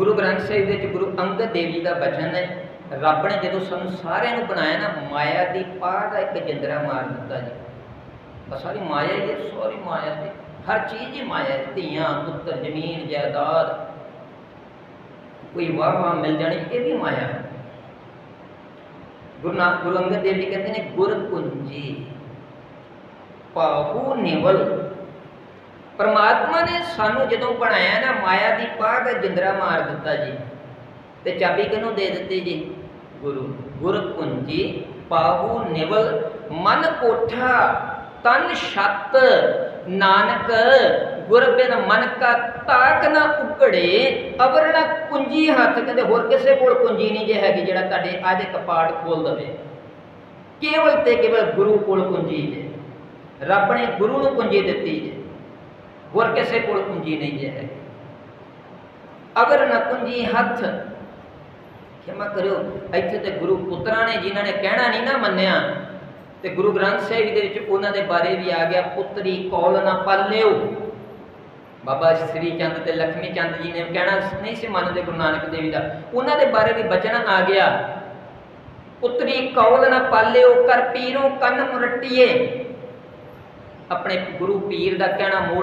ਗੁਰੂ ਗ੍ਰੰਥ ਸਾਹਿਬ ਵਿੱਚ ਗੁਰੂ ਅੰਗਦ ਦੇਵ ਜੀ ਦਾ ਬਚਨ ਹੈ, ਰੱਬ ਨੇ ਜਦੋਂ ਸਾਨੂੰ ਸਾਰਿਆਂ ਨੂੰ ਬਣਾਇਆ ਨਾ, ਮਾਇਆ ਦੀ ਪਾਹ ਦਾ ਇੱਕ ਜਿੰਦਰਾ ਮਾਰ ਦਿੱਤਾ ਜੀ। ਬਸ ਸਾਰੀ ਮਾਇਆ ਹੀ ਹੈ, ਸਾਰੀ ਮਾਇਆ ਦੀ ਹਰ ਚੀਜ਼ ਹੀ ਮਾਇਆ ਹੈ, ਧੀਆਂ, ਪੁੱਤਰ, ਜ਼ਮੀਨ, ਜਾਇਦਾਦ। ਕੋਈ ਵਾਹ ਵਾਹ ਮਿਲ ਜਾਣੀ, ਇਹ ਵੀ ਮਾਇਆ ਹੈ। ਗੁਰੂ ਨਾਨਕ, ਗੁਰੂ ਅੰਗਦ ਦੇਵ ਜੀ ਕਹਿੰਦੇ ਨੇ, ਗੁਰ ਕੁੰਜੀ, ਪਾਹੂ ਨਿਵਲ ਪਰਮਾਤਮਾ ਨੇ ਸਾਨੂੰ ਜਦੋਂ ਬਣਾਇਆ ਨਾ ਮਾਇਆ ਦੀ ਪਾਹ ਦਾ ਜਿੰਦਰਾ ਮਾਰ ਦਿੱਤਾ ਜੀ, ਤੇ ਚਾਬੀ ਕਿਹਨੂੰ ਦੇ ਦਿੱਤੀ ਜੀ? ਗੁਰੂ। ਗੁਰ ਕੁੰਜੀ ਪਾਹੂ ਨਿਵਲ ਮਨ ਕੋਠਾ, ਤਨ ਛੱਤ, ਨਾਨਕ ਗੁਰ ਬਿਨ ਮਨ ਕਾ ਤਾਕ ਨਾ ਉਕੜੇ ਅਵਰ ਨਾ ਕੁੰਜੀ ਹੱਥ। ਕਦੇ ਹੋਰ ਕਿਸੇ ਕੋਲ ਕੁੰਜੀ ਨਹੀਂ ਜੇ ਹੈਗੀ ਜਿਹੜਾ ਤੁਹਾਡੇ ਆਦੇ ਕਪਾੜ ਖੋਲ ਦਵੇ। ਕੇਵਲ ਤੇ ਕੇਵਲ ਗੁਰੂ ਕੋਲ ਕੁੰਜੀ ਜੇ। ਰੱਬ ਨੇ ਗੁਰੂ ਨੂੰ ਕੁੰਜੀ ਦਿੱਤੀ ਜੇ। ਹੋਰ ਕਿਸੇ ਕੋਲ ਕੁੰਜੀ ਨਹੀਂ ਹੈ। ਅਗਰ ਨਾ ਕੁੰਜੀ ਹੱਥ ਖਿਮਾ ਕਰਿਓ, ਇੱਥੇ ਤੇ ਗੁਰੂ ਪੁੱਤਰਾਂ ਨੇ ਜਿਨ੍ਹਾਂ ਨੇ ਕਹਿਣਾ ਨਹੀਂ ਨਾ ਮੰਨਿਆ, ਤੇ ਗੁਰੂ ਗ੍ਰੰਥ ਸਾਹਿਬ ਦੇ ਵਿੱਚ ਉਹਨਾਂ ਦੇ ਬਾਰੇ ਵੀ ਆ ਗਿਆ, ਪੁੱਤਰੀ ਕੌਲ ਨਾ ਪਾਲਿਓ। ਬਾਬਾ ਸ੍ਰੀ ਚੰਦ ਤੇ ਲక్ష్ਮੀ ਚੰਦ ਜੀ ਨੇ ਕਹਿਣਾ ਨਹੀਂ ਸੀ ਮੰਨਦੇ ਗੁਰੂ ਨਾਨਕ ਦੇਵ ਜੀ ਦਾ। ਉਹਨਾਂ ਦੇ ਬਾਰੇ ਵੀ ਬਚਨ ਆ ਗਿਆ। ਪੁੱਤਰੀ ਕੌਲ ਨਾ ਪਾਲਿਓ ਕਰ ਪੀਰੋਂ ਕੰਨ ਮੁਰਟੀਏ। ਆਪਣੇ ਗੁਰੂ ਪੀਰ ਦਾ ਕਹਿਣਾ ਮੋੜ